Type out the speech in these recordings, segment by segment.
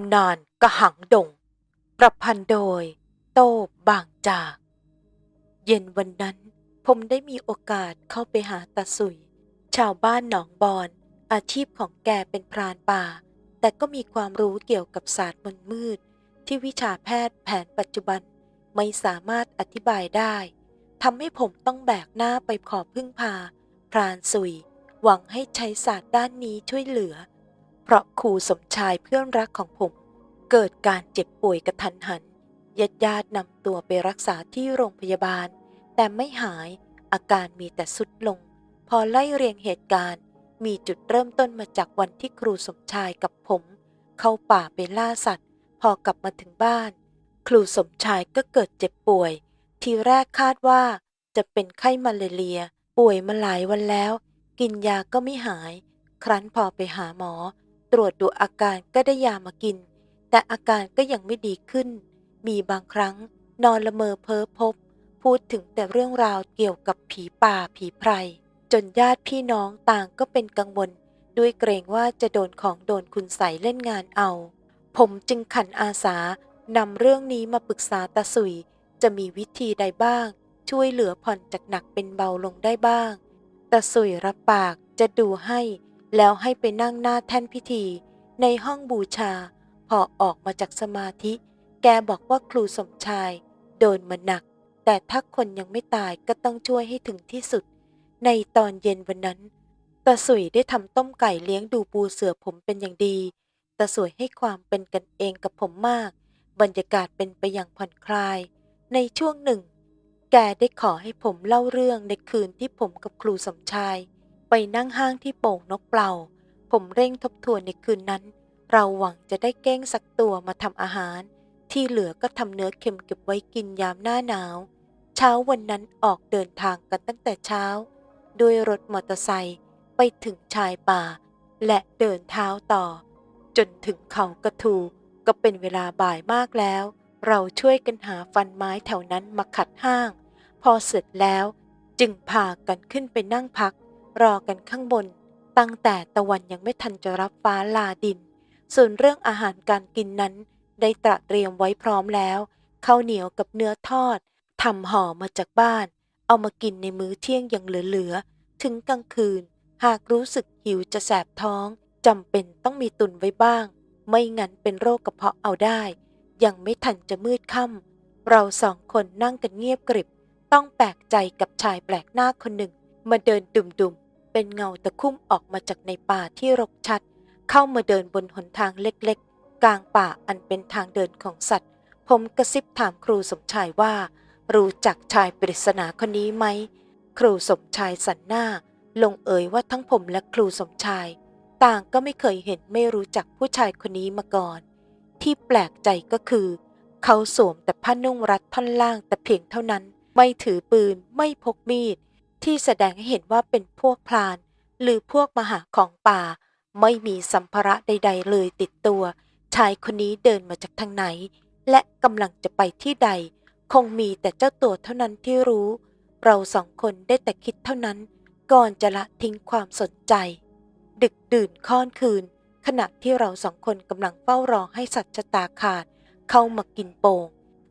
ำนานกระหังดง ประพันธ์โดยโต้บางจาก เย็นวันนั้นผมได้มีโอกาสเข้าไปหาตาสุย ชาวบ้านหนองบอน อาชีพของแกเป็นพรานป่า แต่ก็มีความรู้เกี่ยวกับศาสตร์มนมืด ที่วิชาแพทย์แผนปัจจุบันไม่สามารถอธิบายได้ทำให้ผมต้องแบกหน้าไปขอพึ่งพา พรานสุย หวังให้ใช้ศาสตร์ด้านนี้ช่วยเหลือ เพราะครูสมชายเพื่อนรักของผม เกิดการเจ็บป่วยกระทันหันญาติญาตินำตัวไปรักษาที่โรงพยาบาล แต่ไม่หายอาการมีแต่สุดลง พอไล่เรียงเหตุการณ์ มีจุดเริ่มต้นมาจากวันที่ครูสมชายกับผม เข้าป่าไปล่าสัตว์ พอกลับมาถึงบ้าน ครูสมชายก็เกิดเจ็บป่วย ทีแรกคาดว่าจะเป็นไข้มาเลเรีย ป่วยมาหลายวันแล้ว กินยาก็ไม่หาย ครั้นพอไปหาหมอ ตรวจดูอาการก็ได้ยามากิน แต่อาการก็ยังไม่ดีขึ้น มีบางครั้งนอนละเมอเพ้อพบ พูดถึงแต่เรื่องราวเกี่ยวกับผีป่าผีไพร จนญาติพี่น้องต่างก็เป็นกังวล ด้วยเกรงว่าจะโดนของโดนคุณใสเล่นงานเอา ผมจึงขันอาสานำเรื่องนี้มาปรึกษาตาสุย จะมีวิธีใดบ้าง ช่วยเหลือผ่อนจากหนักเป็นเบาลงได้บ้างตาสุยรับปากจะดูให้ แล้วให้ไปนั่งหน้าแท่นพิธีในห้องบูชา พอออกมาจากสมาธิ แกบอกว่าครูสมชาย โดนมาหนัก แต่ถ้าคนยังไม่ตายก็ต้องช่วยให้ถึงที่สุด ในตอนเย็นวันนั้นตาสุยได้ทำต้มไก่เลี้ยงดูปูเสือผมเป็นอย่างดีตาสวยให้ความเป็นกันเองกับผมมาก บรรยากาศเป็นไปอย่างผ่อนคลาย ในช่วงหนึ่ง แกได้ขอให้ผมเล่าเรื่องในคืนที่ผมกับครูสมชาย ไปนั่งห้างที่โป่งนกเปล่า ผมเร่งทบทวนในคืนนั้น เราหวังจะได้เก้งสักตัวมาทำอาหาร ที่เหลือก็ทำเนื้อเค็มเก็บไว้กินยามหน้าหนาว เช้าวันนั้นออกเดินทางกันตั้งแต่เช้า ด้วยรถมอเตอร์ไซค์ไปถึงชายป่า และเดินเท้าต่อ จนถึงเขากระทูก็เป็นเวลาบ่ายมากแล้ว เราช่วยกันหาฟันไม้แถวนั้นมาขัดห้าง พอเสร็จแล้ว จึงพากันขึ้นไปนั่งพัก รอกันข้างบน ตั้งแต่ตะวันยังไม่ทันจะรับฟ้าลาดิน ส่วนเรื่องอาหารการกินนั้น ได้ตระเตรียมไว้พร้อมแล้วข้าวเหนียวกับเนื้อทอดทำห่อมาจากบ้าน เอามากินในมื้อเที่ยงยังเหลือๆถึงกลางคืน หากรู้สึกหิวจะแสบท้องจำเป็นต้องมีตุนไว้บ้าง ไม่งั้นเป็นโรคกระเพาะเอาได้ ยังไม่ทันจะมืดค่ำเราสองคนนั่งกันเงียบกริบ ต้องแปลกใจกับชายแปลกหน้าคนหนึ่ง มาเดินดุมๆ เป็นเงาตะคุ่มออกมาจากในป่าที่รกชัด เข้ามาเดินบนหนทางเล็กๆ กลางป่าอันเป็นทางเดินของสัตว์ ผมกระซิบถามครูสมชายว่า รู้จักชายปริศนาคนนี้ไหม ครูสมชายสันหน้า ลงเอ่ยว่าทั้งผมและครูสมชาย ต่างก็ไม่เคยเห็นไม่รู้จักผู้ชายคนนี้มาก่อน ที่แปลกใจก็คือ เขาสวมแต่ผ้านุ่งรัดท่อนล่างแต่เพียงเท่านั้น ไม่ถือปืนไม่พกมีด ที่แสดงให้เห็นว่าเป็นพวกพลาน หรือพวกมหาของป่า ไม่มีสัมภาระใด ๆ เลยติดตัว ชายคนนี้เดินมาจากทางไหน และกำลังจะไปที่ใด คงมีแต่เจ้าตัวเท่านั้นที่รู้ เราสองคนได้แต่คิดเท่านั้น ก่อนจะละทิ้งความสนใจ ดึกดื่นค่อนคืน ขณะที่เราสองคนกำลังเฝ้ารอให้สัตว์ชะตาขาด เข้ามากินโป่ง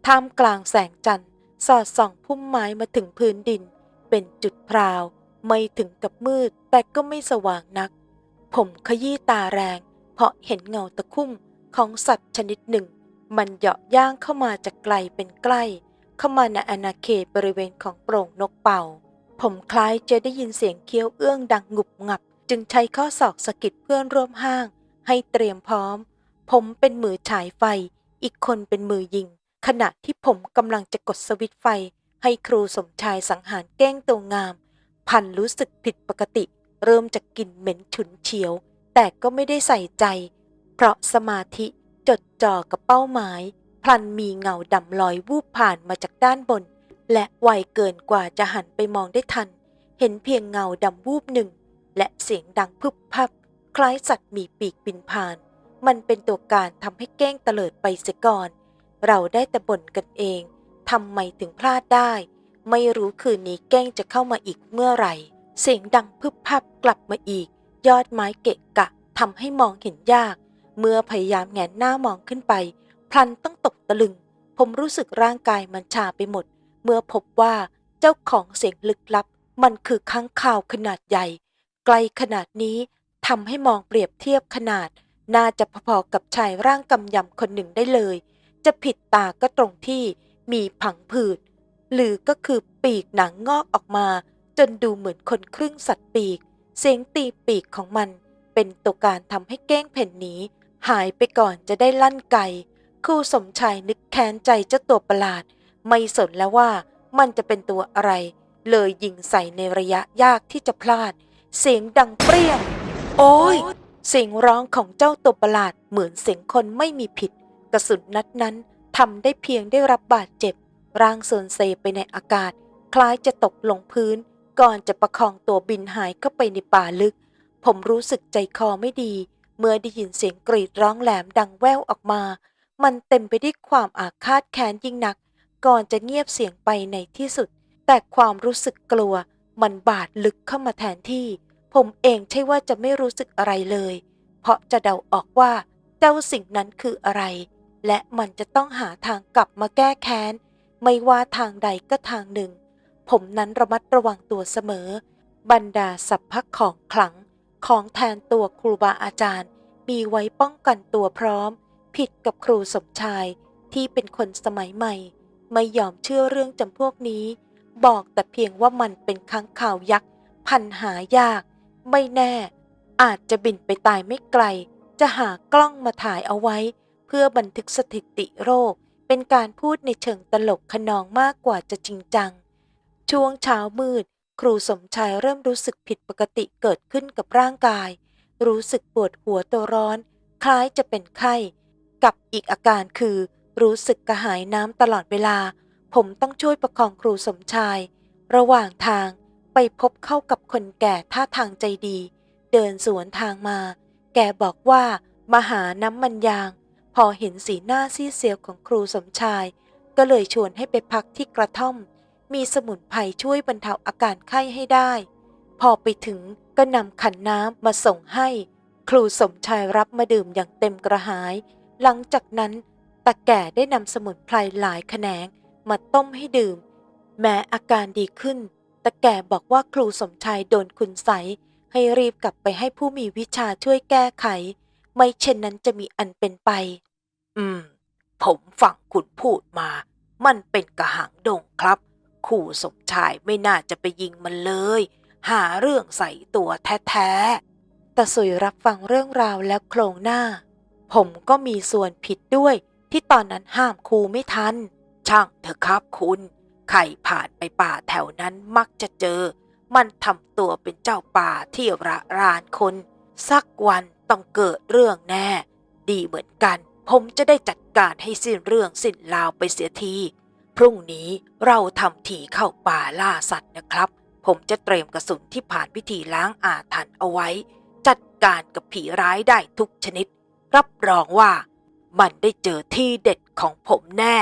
ท่ามกลางแสงจันทร์สอดส่องพุ่มไม้มาถึงพื้นดิน เป็นจุดพราว ไม่ถึงกับมืดแต่ก็ไม่สว่างนัก ผมขยี้ตาแรง เพราะเห็นเงาตะคุ่มของสัตว์ชนิดหนึ่ง มันเหาะย่างเข้ามาจากไกลเป็นใกล้ เข้ามาในอาณาเขตบริเวณของโปร่งนกเป่า ผมคล้ายจะได้ยินเสียงเคี้ยวเอื้องดัง ngup งับ จึงใช้ข้อศอกสะกิดเพื่อนร่วมห้าง ให้เตรียมพร้อม ผมเป็นมือฉายไฟ อีกคนเป็นมือยิง ขณะที่ผมกำลังจะกดสวิตไฟ ให้ครูสมชายสังหารแก้งตัวงาม พันรู้สึกผิดปกติ เริ่มจากกลิ่นเหม็นฉุนเฉียว แต่ก็ไม่ได้ใส่ใจ เพราะสมาธิจดจ่อกับเป้าหมาย พลันมีเงาดำลอยวูบผ่านมาจากด้านบน และไวเกินกว่าจะหันไปมองได้ทัน เห็นเพียงเงาดำวูบหนึ่ง และเสียงดังพึบพับ คล้ายสัตว์มีปีกบินผ่าน มันเป็นตัวการทำให้แก้งเตลิดไปเสียก่อน เราได้แต่บ่นกันเอง ทำไมถึงพลาดได้ ไม่รู้คืนนี้แก้งจะเข้ามาอีกเมื่อไหร่ เสียงดังพึบพับกลับมาอีก ยอดไม้เกะกะทำให้มองเห็นยาก เมื่อพยายามแหงนหน้ามองขึ้นไป พลันต้องตกตะลึง ผมรู้สึกร่างกายมันชาไปหมด เมื่อพบว่าเจ้าของเสียงลึกลับ มันคือค้างคาวขนาดใหญ่ ไกลขนาดนี้ทำให้มองเปรียบเทียบขนาด น่าจะพอๆกับชายร่างกำยำคนหนึ่งได้เลย จะผิดตาก็ตรงที่ มีผังผืด หรือก็คือปีกหนังงอกออกมา จนดูเหมือนคนครึ่งสัตว์ปีก เสียงตีปีกของมัน เป็นตัวการทำให้เก้งเพ่นหนีหายไปก่อนจะได้ลั่นไกครูสมชายนึกแค้นใจเจ้าตัวประหลาด ไม่สนแล้วว่ามันจะเป็นตัวอะไร เลยยิงใส่ในระยะยากที่จะพลาด เสียงดังเปรี้ยง โอ้ยเสียงร้องของเจ้าตัวประหลาดเหมือนเสียงคนไม่มีผิด กระสุนนัดนั้น ทำได้เพียงได้รับบาดเจ็บ ร่างโซนเซไปในอากาศ คล้ายจะตกลงพื้น ก่อนจะประคองตัวบินหายเข้าไปในป่าลึก ผมรู้สึกใจคอไม่ดี เมื่อได้ยินเสียงกรีดร้องแหลมดังแว่วออกมา มันเต็มไปด้วยความอาฆาตแค้นยิ่งนัก ก่อนจะเงียบเสียงไปในที่สุด แต่ความรู้สึกกลัว มันบาดลึกเข้ามาแทนที่ ผมเองใช่ว่าจะไม่รู้สึกอะไรเลย เพราะจะเดาออกว่าเจ้าสิ่งนั้นคืออะไร และมันจะต้องหาทางกลับมาแก้แค้น ไม่ว่าทางใดก็ทางหนึ่ง ผมนั้นระมัดระวังตัวเสมอ บรรดาสัพพะของขลัง ของแทนตัวครูบาอาจารย์ มีไว้ป้องกันตัวพร้อม ผิดกับครูสมชายที่เป็นคนสมัยใหม่ ไม่ยอมเชื่อเรื่องจำพวกนี้ บอกแต่เพียงว่ามันเป็นค้างข่าวยักษ์ พันหายาก ไม่แน่ อาจจะบินไปตายไม่ไกล จะหากล้องมาถ่ายเอาไว้ พื่อบันทึกสถิติโรค เป็นการพูดในเชิงตลกขนองมากกว่าจะจริงจัง ช่วงเช้ามืด ครูสมชายเริ่มรู้สึกผิดปกติเกิดขึ้นกับร่างกาย รู้สึกปวดหัวตัวร้อน คล้ายจะเป็นไข้ กับอีกอาการคือ รู้สึกกระหายน้ำตลอดเวลา ผมต้องช่วยประคองครูสมชาย ระหว่างทางไปพบเข้ากับคนแก่ท่าทางใจดี เดินสวนทางมา แกบอกว่ามาหาน้ำมันยาง พอเห็นสีหน้าซีเซียวของครูสมชาย ก็เลยชวนให้ไปพักที่กระท่อม มีสมุนไพรช่วยบรรเทาอาการไข้ให้ได้ พอไปถึงก็นำขันน้ำมาส่งให้ ครูสมชายรับมาดื่มอย่างเต็มกระหาย หลังจากนั้นตาแก่ได้นำสมุนไพรหลายแขนงมาต้มให้ดื่ม แม้อาการดีขึ้นตาแก่บอกว่าครูสมชายโดนคุณใสให้รีบกลับไปให้ผู้มีวิชาช่วยแก้ไข ไม่เช่นนั้นจะมีอันเป็นไป อืม ผมฟังคุณพูดมา มันเป็นกระหังดงครับขู่สมชายไม่น่าจะไปยิงมันเลย หาเรื่องใส่ตัวแท้ๆแต่สุยรับฟังเรื่องราวแล้วโครงหน้า ผมก็มีส่วนผิดด้วยที่ตอนนั้นห้ามครูไม่ทัน ช่างเถอะครับคุณ ใครผ่านไปป่าแถวนั้นมักจะเจอ มันทำตัวเป็นเจ้าป่าที่ระรานคน สักวัน ต้องเกิดเรื่องแน่ ดีเหมือนกัน ผมจะได้จัดการให้สิ้นเรื่องสิ้นราวไปเสียที พรุ่งนี้เราทำทีเข้าป่าล่าสัตว์นะครับ ผมจะเตรียมกระสุนที่ผ่านวิธีล้างอาถรรพ์เอาไว้ จัดการกับผีร้ายได้ทุกชนิด รับรองว่ามันได้เจอที่เด็ดของผมแน่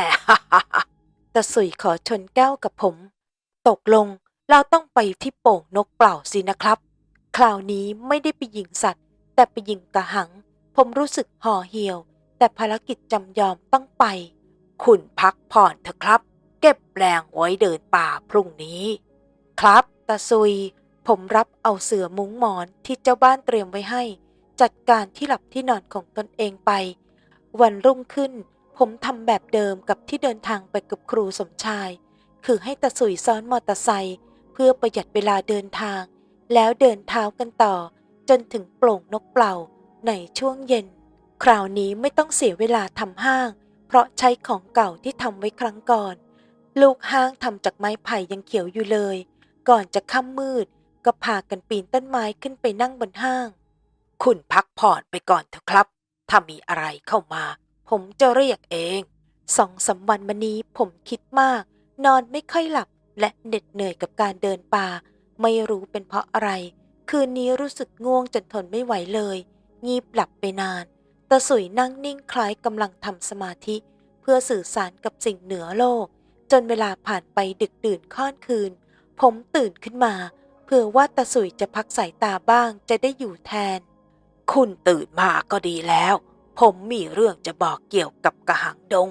ตะสุยขอชนแก้วกับผม ตกลงเราต้องไปที่โป่งนกเปล่าสินะครับ คราวนี้ไม่ได้ไปยิงสัตว์ แต่ไปยิงกระหัง ผมรู้สึกห่อเหี่ยว แต่ภารกิจจำยอมต้องไป คุณพักผ่อนเถอะครับ เก็บแรงไว้เดินป่าพรุ่งนี้ ครับตาซุย ผมรับเอาเสือมุ้งหมอนที่เจ้าบ้านเตรียมไว้ให้ จัดการที่หลับที่นอนของตนเองไป วันรุ่งขึ้น ผมทำแบบเดิมกับที่เดินทางไปกับครูสมชาย คือให้ตาสุยซ้อนมอเตอร์ไซค์เพื่อประหยัดเวลาเดินทาง แล้วเดินเท้ากันต่อ จนถึงโปร่งนกเปล่าในช่วงเย็น คราวนี้ไม่ต้องเสียเวลาทำห้าง เพราะใช้ของเก่าที่ทำไว้ครั้งก่อน ลูกห้างทำจากไม้ไผ่ยังเขียวอยู่เลย ก่อนจะค่ำมืด ก็พากันปีนต้นไม้ขึ้นไปนั่งบนห้าง คุณพักผ่อนไปก่อนเถอะครับ ถ้ามีอะไรเข้ามา ผมจะเรียกเองสองสามวันมานี้ผมคิดมาก นอนไม่ค่อยหลับและเหน็ดเหนื่อยกับการเดินป่า ไม่รู้เป็นเพราะอะไร คืนนี้รู้สึกง่วงจนทนไม่ไหวเลย งีบหลับไปนานตาสุยนั่งนิ่งคล้ายกำลังทำสมาธิ เพื่อสื่อสารกับสิ่งเหนือโลก จนเวลาผ่านไปดึกดื่นค่อนคืน ผมตื่นขึ้นมาเพื่อว่าตาสุยจะพักสายตาบ้างจะได้อยู่แทน คุณตื่นมาก็ดีแล้ว ผมมีเรื่องจะบอกเกี่ยวกับกระหังดง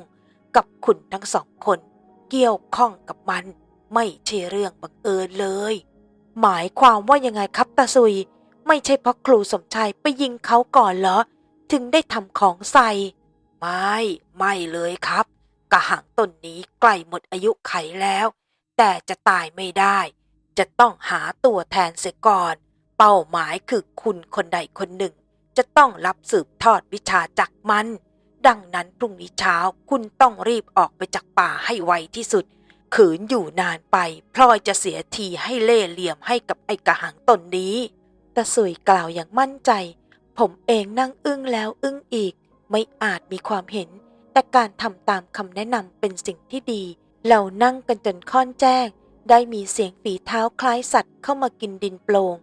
กับคุณทั้งสองคน เกี่ยวข้องกับมัน ไม่ใช่เรื่องบังเอิญเลย หมายความว่ายังไงครับตาซุย ไม่ใช่เพราะครูสมชายไปยิงเขาก่อนเหรอ ถึงได้ทำของใส่ ไม่ ไม่เลยครับ กระหังต้นนี้ใกล้หมดอายุไขแล้ว แต่จะตายไม่ได้ จะต้องหาตัวแทนเสียก่อน เป้าหมายคือคุณคนใดคนหนึ่ง จะต้องรับสืบทอดวิชาจากมัน ดังนั้นพรุ่งนี้เช้าคุณต้องรีบออกไปจากป่าให้ไวที่สุด ขืนอยู่นานไปพลอยจะเสียทีให้เล่เหลี่ยมให้กับไอ้กระหังตนนี้ตาสุยกล่าวอย่างมั่นใจ ผมเองนั่งอึ้งแล้วอึ้งอีก ไม่อาจมีความเห็น แต่การทำตามคำแนะนำเป็นสิ่งที่ดี เรานั่งกันจนค่อนแจ้ง ได้มีเสียงฝีเท้าคล้ายสัตว์เข้ามากินดินโปลง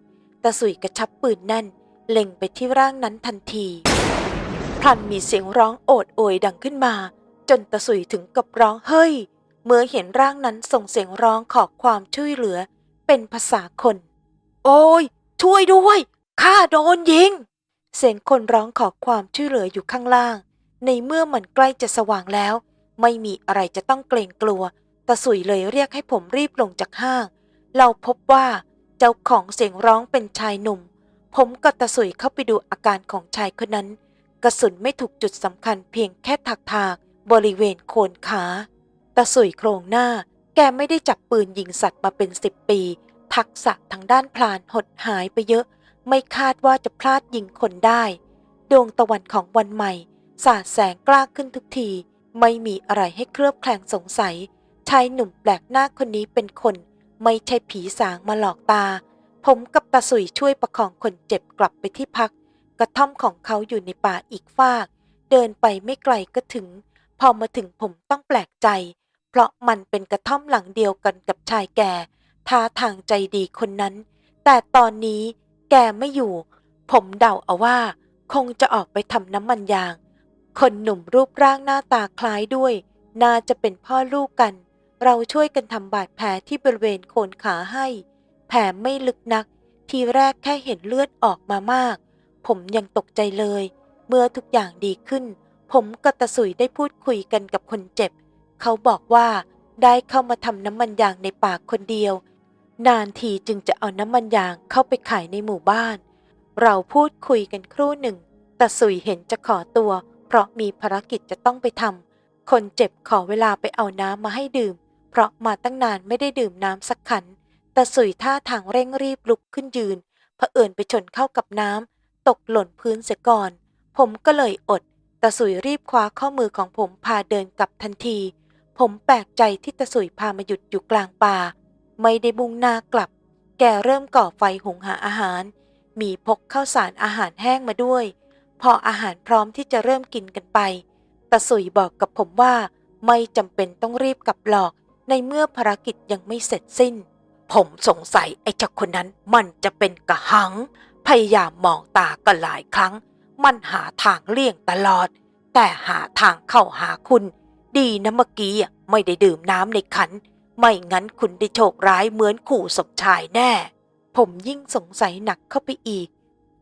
ตาสุยกระชับปืนแน่น เล็งไปที่ร่างนั้นทันทีพลันมีเสียงร้องโอดโอยดังขึ้นมา จนตะสุยถึงกับร้องเฮ้ย เมื่อเห็นร่างนั้นส่งเสียงร้องขอความช่วยเหลือ เป็นภาษาคน โอ้ย ช่วยด้วยข้าโดนยิง เสียงคนร้องขอความช่วยเหลืออยู่ข้างล่าง ในเมื่อมันใกล้จะสว่างแล้ว ไม่มีอะไรจะต้องเกรงกลัวตะสุยเลยเรียกให้ผมรีบลงจากห้าง เราพบว่าเจ้าของเสียงร้องเป็นชายหนุ่ม ผมกับตะสุยเข้าไปดูอาการของชายคนนั้น กระสุนไม่ถูกจุดสำคัญเพียงแค่ถักถากบริเวณโคนขา ตะสุยโครงหน้า แกไม่ได้จับปืนยิงสัตว์มาเป็นสิบปี ทักษะทางด้านพลานหดหายไปเยอะ ไม่คาดว่าจะพลาดยิงคนได้ ดวงตะวันของวันใหม่ สาดแสงกล้าขึ้นทุกที ไม่มีอะไรให้เคลือบแคลงสงสัย ชายหนุ่มแปลกหน้าคนนี้เป็นคน ไม่ใช่ผีสางมาหลอกตา ผมกับตาสุยช่วยประคองคนเจ็บกลับไปที่พัก กระท่อมของเขาอยู่ในป่าอีกฟาก เดินไปไม่ไกลก็ถึง พอมาถึงผมต้องแปลกใจ เพราะมันเป็นกระท่อมหลังเดียวกันกับชายแก่ท่าทางใจดีคนนั้น แต่ตอนนี้แกไม่อยู่ ผมเดาเอาว่า คงจะออกไปทำน้ำมันยาง คนหนุ่มรูปร่างหน้าตาคล้ายด้วย น่าจะเป็นพ่อลูกกัน เราช่วยกันทำบาดแผลที่บริเวณโคนขาให้ แผลไม่ลึกนัก ทีแรกแค่เห็นเลือดออกมามาก ผมยังตกใจเลย เมื่อทุกอย่างดีขึ้น ผมกับตะสุยได้พูดคุยกันกับคนเจ็บ เขาบอกว่าได้เข้ามาทำน้ำมันยางในป่าคนเดียว นานทีจึงจะเอาน้ำมันยางเข้าไปขายในหมู่บ้าน เราพูดคุยกันครู่หนึ่งตะสุยเห็นจะขอตัว เพราะมีภารกิจจะต้องไปทำคนเจ็บขอเวลาไปเอาน้ำมาให้ดื่ม เพราะมาตั้งนานไม่ได้ดื่มน้ำสักขันตะสุยท่าทางเร่งรีบลุกขึ้นยืนเผอิญไปชนเข้ากับน้ำตกหล่นพื้นเสียก่อน ผมก็เลยอดตะสุยรีบคว้าข้อมือของผมพาเดินกลับทันที ผมแปลกใจที่ตะสุยพามาหยุดอยู่กลางป่า ไม่ได้บุงหน้ากลับ แกเริ่มก่อไฟหุงหาอาหาร มีพกข้าวสารอาหารแห้งมาด้วย พออาหารพร้อมที่จะเริ่มกินกันไป ตะสุยบอกกับผมว่าไม่จำเป็นต้องรีบกลับหรอก ในเมื่อภารกิจยังไม่เสร็จสิ้น ผมสงสัยไอ้เจ้าคนนั้นมันจะเป็นกระหัง พยายามมองตากันหลายครั้ง มันหาทางเลี่ยงตลอด แต่หาทางเข้าหาคุณ ดีนะเมื่อกี้ไม่ได้ดื่มน้ำในขัน ไม่งั้นคุณได้โชคร้ายเหมือนขู่สมชายแน่ ผมยิ่งสงสัยหนักเข้าไปอีก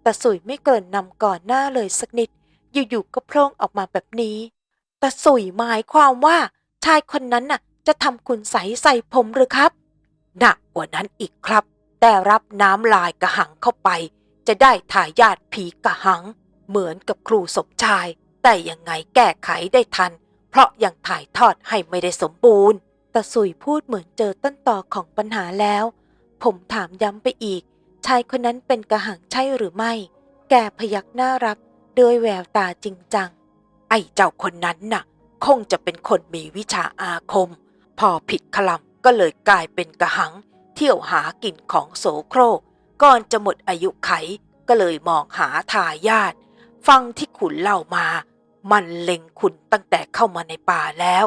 แต่สุยไม่เกินนำก่อนหน้าเลยสักนิด อยู่ๆก็โพร่งออกมาแบบนี้ แต่สุยหมายความว่า ชายคนนั้นน่ะ จะทำคุณใสใส่ผมหรือครับ หนักกว่านั้นอีกครับ แต่รับน้ำลายกระหังเข้าไป จะได้ทายาทผีกระหัง เหมือนกับครูสมชาย แต่ยังไงแก้ไขได้ทัน เพราะยังถ่ายทอดให้ไม่ได้สมบูรณ์ตาสุยพูดเหมือนเจอต้นตอของปัญหาแล้ว ผมถามย้ำไปอีก ชายคนนั้นเป็นกระหังใช่หรือไม่ แกพยักหน้ารับด้วยแววตาจริงจัง ไอ้เจ้าคนนั้นน่ะ คงจะเป็นคนมีวิชาอาคม พอผิดคลำก็เลยกลายเป็นกระหัง เที่ยวหากินของโสโครก ก่อนจะหมดอายุไขก็เลยมองหาทายาทฟังที่ขุนเล่ามา มันเล็งคุณตั้งแต่เข้ามาในป่าแล้ว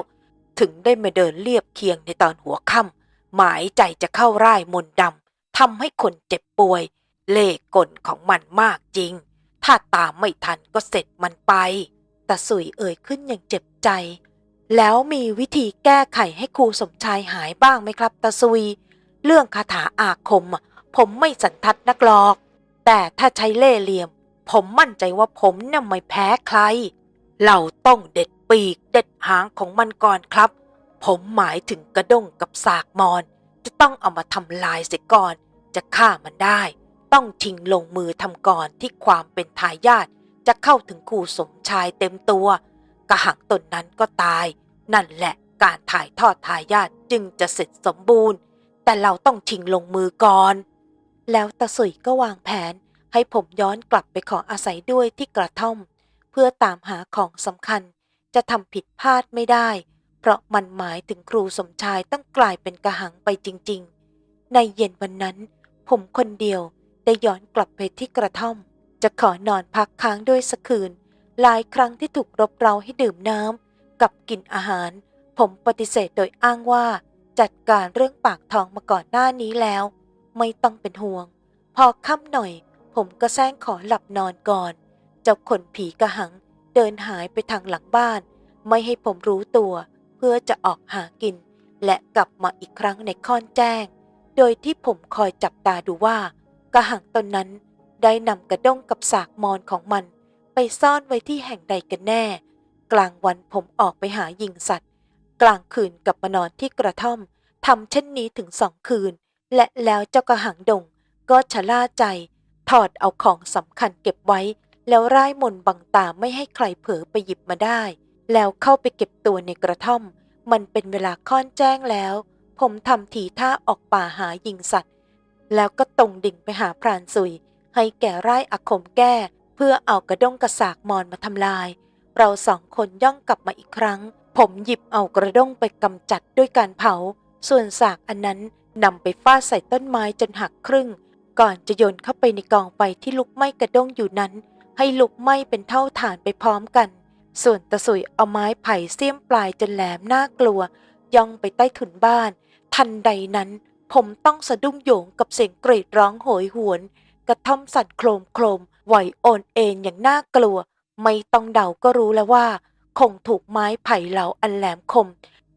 ถึงได้มาเดินเรียบเคียงในตอนหัวค่ำหมายใจจะเข้าร่ายมนต์ดำทำให้คนเจ็บป่วย เล่กลของมันมากจริง ถ้าตามไม่ทันก็เสร็จมันไปตาสุยเอ่ยขึ้นอย่างเจ็บใจ แล้วมีวิธีแก้ไขให้ครูสมชายหายบ้างไหมครับตาสุย เรื่องคาถาอาคม ผมไม่สันทัดนักหรอก แต่ถ้าใช้เล่เหลี่ยม ผมมั่นใจว่าผมเนี่ยไม่แพ้ใคร เราต้องเด็ดปีกเด็ดหางของมันก่อนครับ ผมหมายถึงกระด้งกับสากมอน จะต้องเอามาทำลายเสียก่อน จะฆ่ามันได้ ต้องชิงลงมือทำก่อนที่ความเป็นทายาทจะเข้าถึงครูสมชายเต็มตัว กระหังตนนั้นก็ตาย นั่นแหละการถ่ายทอดทายาทจึงจะเสร็จสมบูรณ์ แต่เราต้องชิงลงมือก่อน แล้วตาสุยก็วางแผนให้ผมย้อนกลับไปขออาศัยด้วยที่กระท่อม พื่อตามหาของสำคัญจะทำผิดพลาดไม่ได้ เพราะมันหมายถึงครูสมชายต้องกลายเป็นกระหังไปจริง ๆ ในเย็นวันนั้น ผมคนเดียวได้ย้อนกลับไปที่กระท่อม จะขอนอนพักค้างด้วยสักคืน หลายครั้งที่ถูกรบเร้าให้ดื่มน้ำกับกินอาหาร ผมปฏิเสธโดยอ้างว่า จัดการเรื่องปากท้องมาก่อนหน้านี้แล้ว ไม่ต้องเป็นห่วง พอค่ำหน่อย ผมก็แซงขอหลับนอนก่อน เจ้าขนผีกระหังเดินหายไปทางหลังบ้าน ไม่ให้ผมรู้ตัว เพื่อจะออกหากิน และกลับมาอีกครั้งในค่อนแจ้ง โดยที่ผมคอยจับตาดูว่ากระหังตนนั้นได้นำกระด้งกับสากมอนของมัน ไปซ่อนไว้ที่แห่งใดกันแน่ กลางวันผมออกไปหายิงสัตว์ กลางคืนกลับมานอนที่กระท่อมทำเช่นนี้ถึงสองคืน และแล้วเจ้ากระหังดงก็ชะล่าใจ ถอดเอาของสำคัญเก็บไว้ แล้วร่ายมนบังตาไม่ให้ใครเผลอไปหยิบมาได้ แล้วเข้าไปเก็บตัวในกระท่อม มันเป็นเวลาค่อนแจ้งแล้ว ผมทำทีท่าออกป่าหายิงสัตว์ แล้วก็ตรงดิ่งไปหาพรานสุย ให้แก่ไร่อาคมแก้ เพื่อเอากระด้งกระสากมอนมาทำลาย เราสองคนย่องกลับมาอีกครั้ง ผมหยิบเอากระด้งไปกำจัดด้วยการเผา ส่วนสากอันนั้นนำไปฟาดใส่ต้นไม้จนหักครึ่ง ก่อนจะโยนเข้าไปในกองไฟที่ลุกไหม้กระด้งอยู่นั้น ให้ลุกไหม้เป็นเท่าฐานไปพร้อมกัน ส่วนตะสุยเอาไม้ไผ่เสี้ยมปลายจนแหลมน่ากลัว ย่องไปใต้ถุนบ้าน ทันใดนั้น ผมต้องสะดุ้งโหยงกับเสียงกรีดร้องโหยหวน กระท่อมสั่นโครมโครมไหวโอนเอ็นอย่างน่ากลัว ไม่ต้องเดาก็รู้แล้วว่า คงถูกไม้ไผ่เหลาอันแหลมคม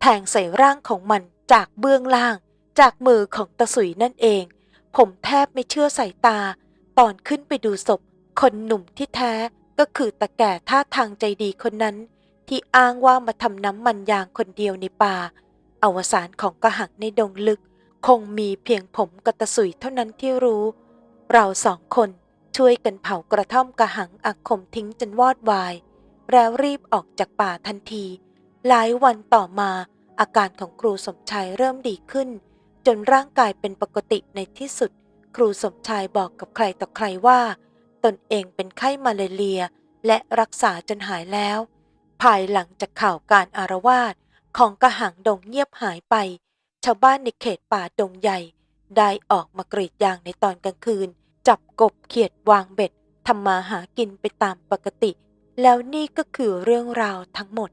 แทงใส่ร่างของมันจากเบื้องล่าง จากมือของตะสุยนั่นเอง ผมแทบไม่เชื่อสายตา ตอนขึ้นไปดูศพ คนหนุ่มที่แท้ก็คือตาแก่ท่าทางใจดีคนนั้น ที่อ้างว่ามาทำน้ำมันยางคนเดียวในป่า อวสานของกระหังในดงลึก คงมีเพียงผมกับตะสุยเท่านั้นที่รู้ เราสองคนช่วยกันเผากระท่อมกระหังอาคมทิ้งจนวอดวาย แล้วรีบออกจากป่าทันที หลายวันต่อมาอาการของครูสมชายเริ่มดีขึ้น จนร่างกายเป็นปกติในที่สุด ครูสมชายบอกกับใครต่อใครว่า ตนเองเป็นไข้มาเลเรียและรักษาจนหายแล้ว ภายหลังจากข่าวการอารวาสของกระหังดงเงียบหายไป ชาวบ้านในเขตป่าดงใหญ่ ได้ออกมากรีดยางในตอนกลางคืน จับกบเขียดวางเบ็ดทำมาหากินไปตามปกติ แล้วนี่ก็คือเรื่องราวทั้งหมด